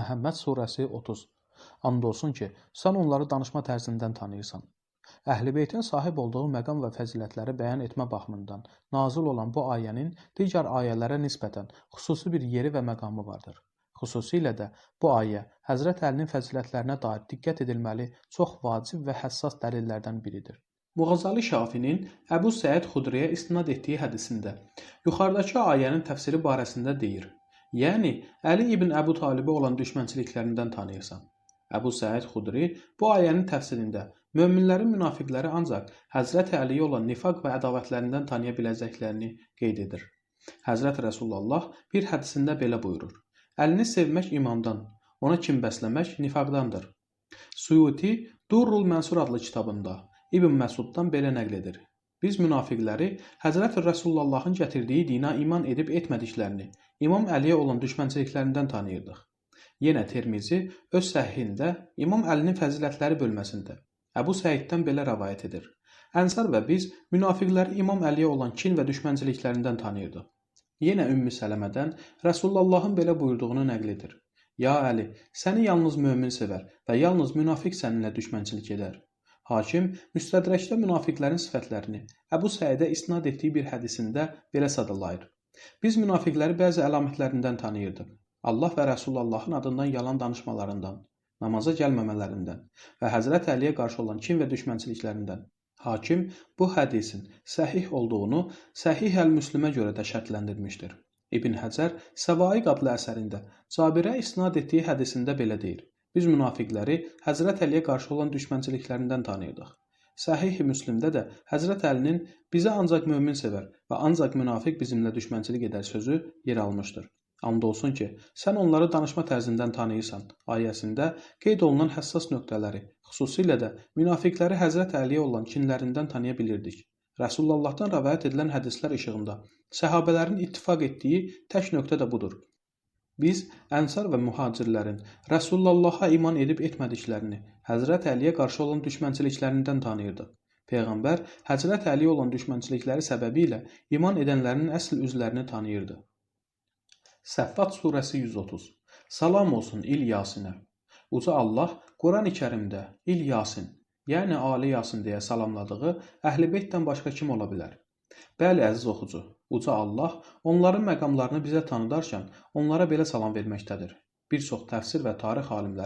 Məhəmməd surəsi 30. And olsun ki, sən onları danışma tərzindən tanıyırsan. Əhl-i-Beytin sahib olduğu məqam və fəzilətləri bəyan etmə baxımından nazil olan bu ayənin digər ayələrə nisbətən xüsusi bir yeri və məqamı vardır. Xüsusilə də bu ayə Həzrət Əlinin fəzilətlərinə dair diqqət edilməli çox vacib və həssas dəlillərdən biridir. Muğazalı Şafinin Əbu Səid Xudriyə istinad etdiyi hədisində yuxarıdakı ayənin təfsiri barəsində deyir: Yəni Əli ibn Əbu Talibə olan düşmənçiliklərindən tanıyırsan. Əbu Səid Xudri bu ayənin təfsirində möminlərin münafiqləri ancaq Həzrət Əliyə olan nifaq və ədavətlərindən tanıya biləcəklərini qeyd edir. Həzrət Rəsulullah bir hədisində belə buyurur: Əlini sevmək imandan, ona kin bəsləmək nifaqdandır. Suyuti Durrul Mənsur adlı kitabında İbn Məsuddan belə nəql edir. Biz münafiqləri Həzrət Rəsulullahın gətirdiyi dina iman edib etmədiklərini, İmam Əliyə olan düşmənçiliklərindən tanıyırdıq. Yenə Tirmizi öz səhihində İmam Əlinin fəzilətləri bölməsində Əbu Səiddən belə rəvayət edir. Ənsar və biz münafiqləri İmam Əliyə olan kin və düşmənçiliklərindən tanıyırdıq. Yenə Ümmü Sələmədən Rəsulullahın belə buyurduğunu nəql edir. Ya Əli, səni yalnız mömin sevər və yalnız münafiq səninlə düşmənçilik edər. Hakim Müstədrəkdə münafiqlərin sifətlərini Əbu Səidə isnad etdiyi bir hədisində belə sadalayır. Biz münafiqləri bəzi əlamətlərindən tanıyırdıq. Allah və Rəsulullahın adından yalan danışmalarından, namaza gəlməmələrindən və Həzrət Əliyə qarşı olan kin və düşmənçiliklərindən. Hakim bu hədisin səhih olduğunu Səhih əl-Müslimə görə də şərtləndirmişdir. İbn Həcər Səvaiq adlı əsərində Cabirə isnad etdiyi hədisində belə deyir. Biz münafiqləri Həzrət Əliyə qarşı olan düşmənçiliklərindən tanıyırdıq. Səhih-i Müslimdə də Həzrət Əlinin bizə ancaq mömin sevər və ancaq münafiq bizimlə düşmənçilik edər sözü yer almışdır. And olsun ki, sən onları danışma tərzindən tanıyırsan. Ayəsində qeyd olunan həssas nöqtələri, xüsusilə də münafiqləri Həzrət Əliyə olan kinlərindən tanıya bilirdik. Rəsullahdan rəvayət edilən hədislər işığında səhabələrin ittifaq etdiyi tək nöqtə də budur. Biz ənsar və mühacirlərin Rəsulullaha iman edib etmədiklərini, Həzrət Əliyə qarşı olan düşmənçiliklərindən tanıyırdıq. Peyğəmbər Həzrət Əliyə olan düşmənçilikləri səbəbilə iman edənlərin əsl üzlərini tanıyırdı. Səffat surəsi 130. Salam olsun İl Yasinə. Uca Allah Qurani-Kərimdə İl Yasin, yəni Ali Yasin deyə salamladığı Əhl-i-Beytdən başqa kim ola bilər? Bəli, əziz oxucu, uca Allah onların məqamlarını bizə tanıdarkən onlara belə salam verməkdədir. Bir çox təfsir və tarix alimləri